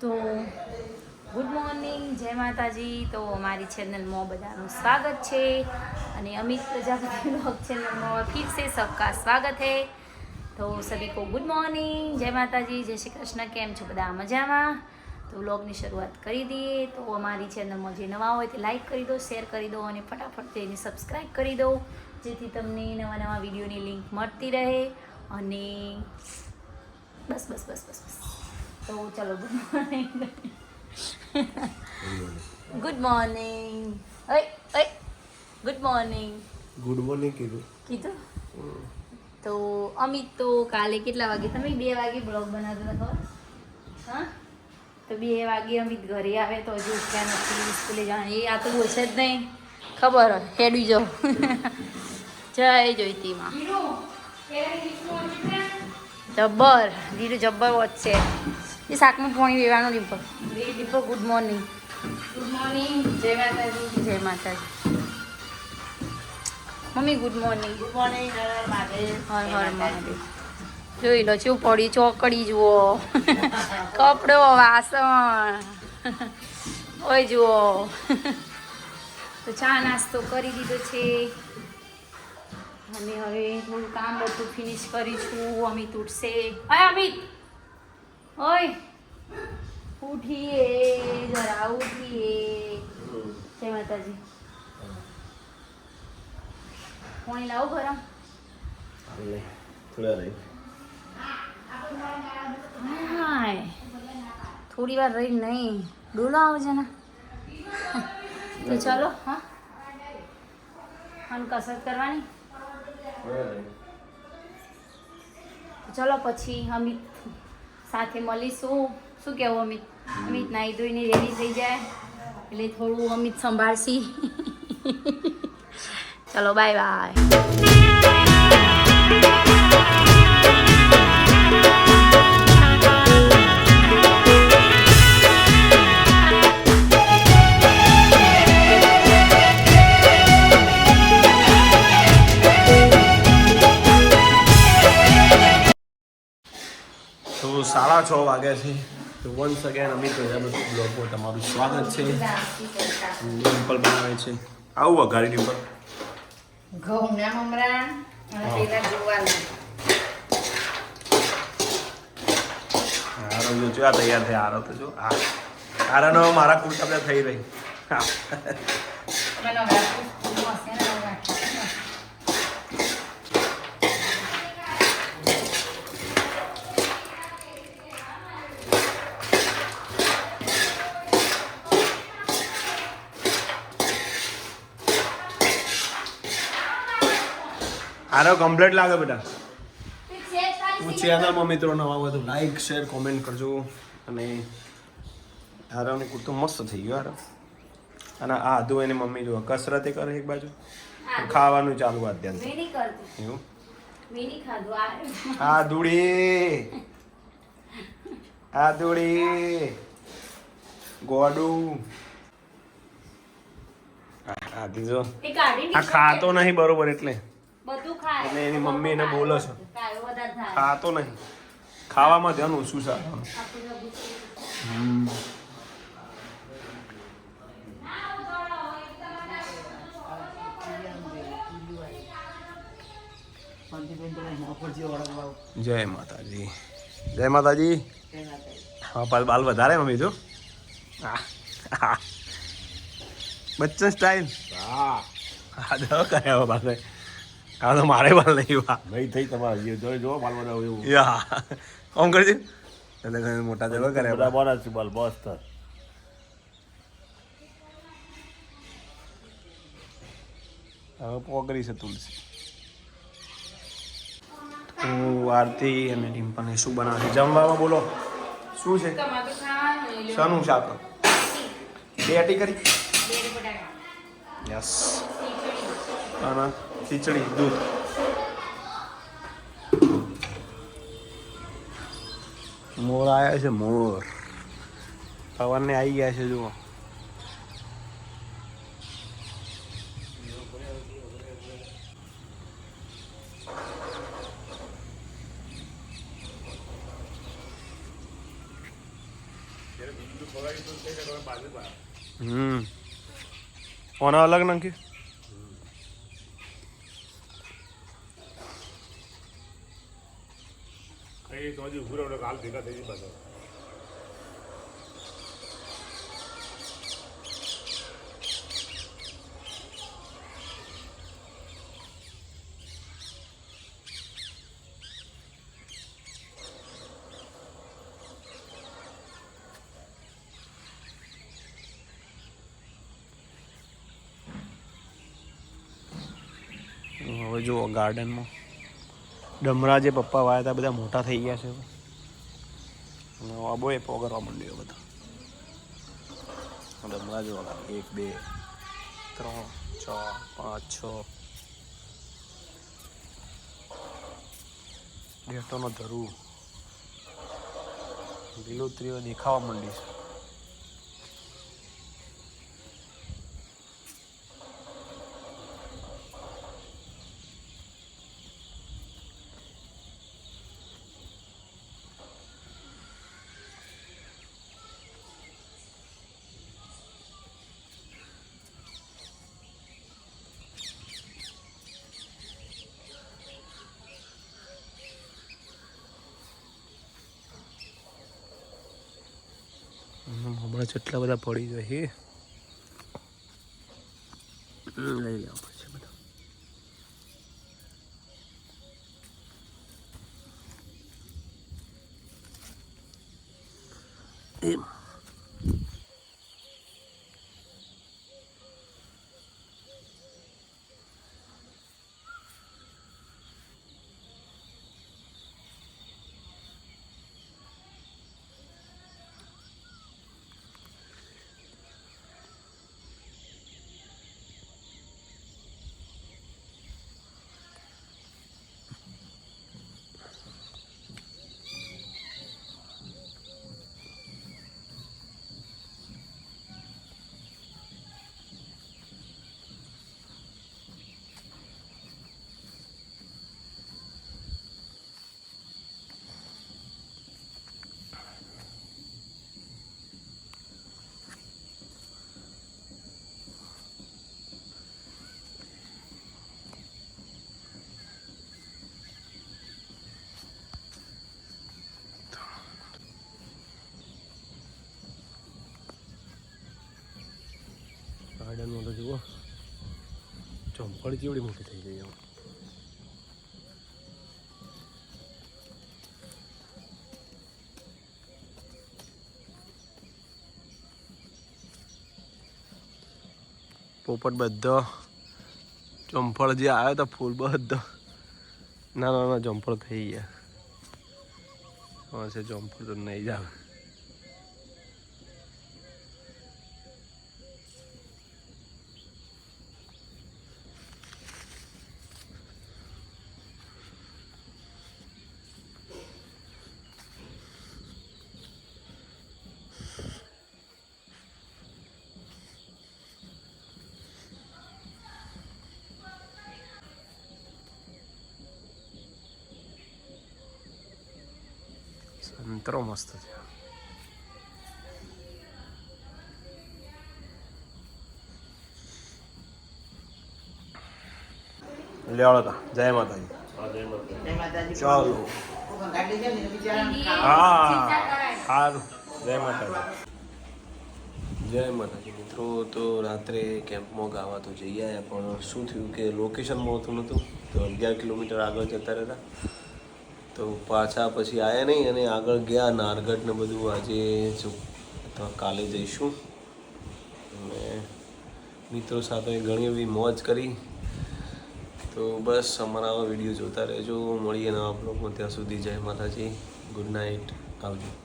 તો good morning, જય માતાજી. તો અમારી ચેનલમાં બધાનું સ્વાગત છે. અને અમિત પ્રજાપતિ બ્લોગ ચેનલમાં ફિર છે સબકા સ્વાગત હે. તો સભી કો ગુડ મોર્નિંગ, જય માતાજી, જય શ્રી કૃષ્ણ. કેમ છો બધા મજામાં? તો વ્લોગની શરૂઆત કરી દઈએ. તો અમારી ચેનલમાં જે નવા હોય તે લાઇક કરી દો, શેર કરી દો અને ફટાફટ તેને સબસ્ક્રાઈબ કરી દો, જેથી તમને નવા નવા વિડીયોની લિંક મળતી રહે. અને બસ બસ બસ બસ બસ. તો ચલો ગુડ મોર્નિંગ ગુડ મોર્નિંગ ઓય ઓય ગુડ મોર્નિંગ ગુડ મોર્નિંગ કીધું. કીધું? તો અમિત તો કાલે કેટલા વાગે? તમે બે વાગે બ્લોગ બનાવતા હતા ખબર? હા? તો બે વાગે અમિત ઘરે આવે તો હજુ ઉઠ્યા નથી સ્કૂલે જવાનું. એ આ તો ઓછે જ નહીં. ખબર હોય હેડવી જાઓ જય જોઈતીમાં જબ્બર ધીરુ જબ્બર વોચ છે. એ શાકમાં પાણી વેવાનું Deepak Deepak good morning good morning જય માતાજી જય માતાજી mummy good morning good morning હર હર મહાદેવ જોઈ લો ચેવું પડી ચોકડી જુઓ. કપડો વાસણ. ઓય જુઓ. તો ચા નાસ્તો કરી દીધો છે. અને હવે થોડું કામ બધું ફિનિશ કરીશું અમિત ઉઠશે. અમિત! ઓય ઉઠીએ જરા ઉઠીએ. જય માતાજી. પાણી લાવો ગરમ. થોડા રહી. હાય થોડી વાર રહી નહીં. ડોલો આવજે ને તો ચાલો હા. અને કસરત કરવાની. ચલો પછી અમિત સાથે મળીશું. શું કહેવું અમિત? અમિત નાહી ધોઈને રેડી થઈ જાય. એટલે થોડું અમિત સંભાળશી. ચલો બાય બાય તો સાડા છ વાગ્યા છે. તો વન્સ અગેન અમિત પ્રજાપતિ બ્લોગમાં તમારું સ્વાગત છે. ડિમ્પલ બનાવે છે. આવું અઘારી ડિમ્પલ ઘઉંના મમરા અને. પેલા આરો જો આ તૈયાર થઈ આરો તો જો આ આરાનો મારા કુર્તા બધા થઈ રહી. હા. આરો કમ્પ્લીટ લાગે બેટા. હું ચેનલમાં મિત્રો નવા તો લાઈક શેર કોમેન્ટ કરજો. અને આરાવની કુર્તો મસ્ત થઈ ગયો આરાવ અને આ આધુ એની મમ્મી જો કસરતે કરે એક બાજુ. ખાવાનું ચાલુ આ મેં નહીં એવું? મેં નહીં ખાધું આ. ધૂળી આ ધૂળી ગોડું. આ- આ દીધો. આ ખાતો નહીં બરોબર એટલે. બધું ખાય. એટલે એની મમ્મી એને બોલે છે. કાયો વધારે થાય. ખાતો નહીં. ખાવામાં ધ્યાન ઓછું છે. જય માતાજી. જય માતાજી. હા બાલ બાલ વધારે મમ્મી જો. બચ્ચન સ્ટાઇલ હા. હા દો કર્યા પાસે આ તો મારે પણ નહીં વા નહીં થઈ તમારે. જે જોઈ જો માલ બધા એવું. યા. કોમ કરજે. એટલે મોટા કરે બધા કર્યા બોનસ છે બાલ બસ તો હવે પોગરી છે તુલસી. તો આરતી અને ડિમ્પલને શું બનાવે જમવામાં બોલો. શું છે. શાનું શાક. બેટી કરી. યસ અને ખીચડી, દૂધ. મોર આવ્યા છે, મોર. પવનને આવી ગયા છે, જુઓ. હમ. ઓના અલગ નાખી? તો હજી ઉભું રહ્યો કાલ ભેગા થઈ પાછો. હવે જુઓ ગાર્ડનમાં ડમરા જે પપ્પા વાયા હતા, બધા મોટા થઈ ગયા છે. અને આબો એ પોગરવા માંડ્યો બધા. ડમરા જોવા એક, બે, ત્રણ, ચાર, પાંચ, છ. ગેટોનો ધરું. લીલોતરીઓ દેખાવા માંડી છે. હમ, જેટલા બધા પડી જાય છે. લઈ લેવા પડશે બધા. એમ ગાર્ડનમાં તો જુઓ. ચંપલ કેવડી મોટી થઈ ગઈ એમ. પોપટ બધો ચંપળ જે આવ્યો તો ફૂલ બધો. નાના નાના ચંપળ થઈ ગયા. હા છે ચંપળ તો નહીં જાવ સંતરો મસ્ત છે લેવાડો તા. જય માતાજી. ચાલો. હા સારું જય માતાજી. જય માતાજી. મિત્રો, તો રાત્રે કેમ્પમાં ગાવા તો જઈ આવ્યા પણ શું થયું કે લોકેશન મળતું નહોતું. તો અગિયાર કિલોમીટર આગળ જતા રહેતા. તો પાછા પછી આવ્યા નહીં અને આગળ ગયા નારગઢ ને બધું આજે જો અથવા કાલે જઈશું. અને મિત્રો સાથે ઘણી એવી મોજ કરી. તો બસ અમારા આવા વીડિયો જોતા રહેજો. મળીએ નવા બ્લોગમાં. ત્યાં સુધી જય માતાજી. Good night. આવજો.